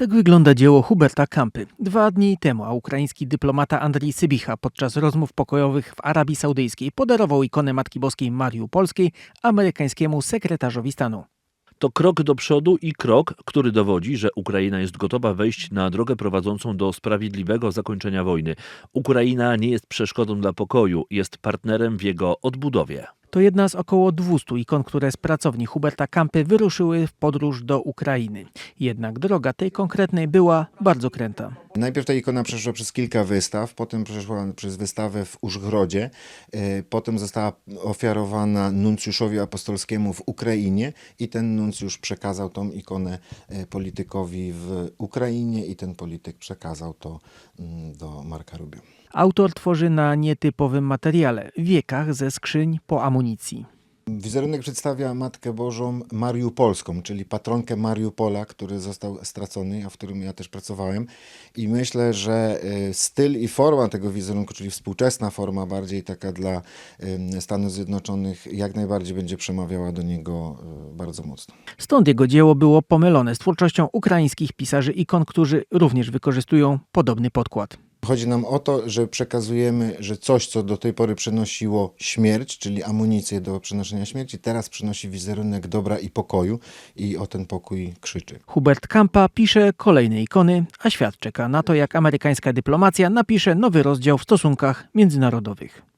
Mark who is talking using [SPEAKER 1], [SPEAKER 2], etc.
[SPEAKER 1] Tak wygląda dzieło Huberta Kampy. Dwa dni temu a ukraiński dyplomata Andrii Sybicha podczas rozmów pokojowych w Arabii Saudyjskiej podarował ikonę Matki Boskiej Mariupolskiej amerykańskiemu sekretarzowi stanu.
[SPEAKER 2] To krok do przodu i krok, który dowodzi, że Ukraina jest gotowa wejść na drogę prowadzącą do sprawiedliwego zakończenia wojny. Ukraina nie jest przeszkodą dla pokoju, jest partnerem w jego odbudowie.
[SPEAKER 1] To jedna z około 200 ikon, które z pracowni Huberta Kampy wyruszyły w podróż do Ukrainy. Jednak droga tej konkretnej była bardzo kręta.
[SPEAKER 3] Najpierw ta ikona przeszła przez kilka wystaw, potem przeszła przez wystawę w Użghrodzie, e, potem została ofiarowana nuncjuszowi apostolskiemu w Ukrainie i ten nuncjusz przekazał tą ikonę e, politykowi w Ukrainie i ten polityk przekazał to mm, do Marka Rubio.
[SPEAKER 1] Autor tworzy na nietypowym materiale, wiekach ze skrzyń po amunicji.
[SPEAKER 3] Wizerunek przedstawia Matkę Bożą Mariupolską, czyli patronkę Mariupola, który został stracony, a w którym ja też pracowałem. I myślę, że y, styl i forma tego wizerunku, czyli współczesna forma, bardziej taka dla y, Stanów Zjednoczonych, jak najbardziej będzie przemawiała do niego y, bardzo mocno.
[SPEAKER 1] Stąd jego dzieło było pomylone z twórczością ukraińskich pisarzy ikon, którzy również wykorzystują podobny podkład.
[SPEAKER 3] Chodzi nam o to, że przekazujemy, że coś, co do tej pory przynosiło śmierć, czyli amunicję do przenoszenia śmierci, teraz przynosi wizerunek dobra i pokoju i o ten pokój krzyczy.
[SPEAKER 1] Hubert Kampa pisze kolejne ikony, a świat czeka na to, jak amerykańska dyplomacja napisze nowy rozdział w stosunkach międzynarodowych.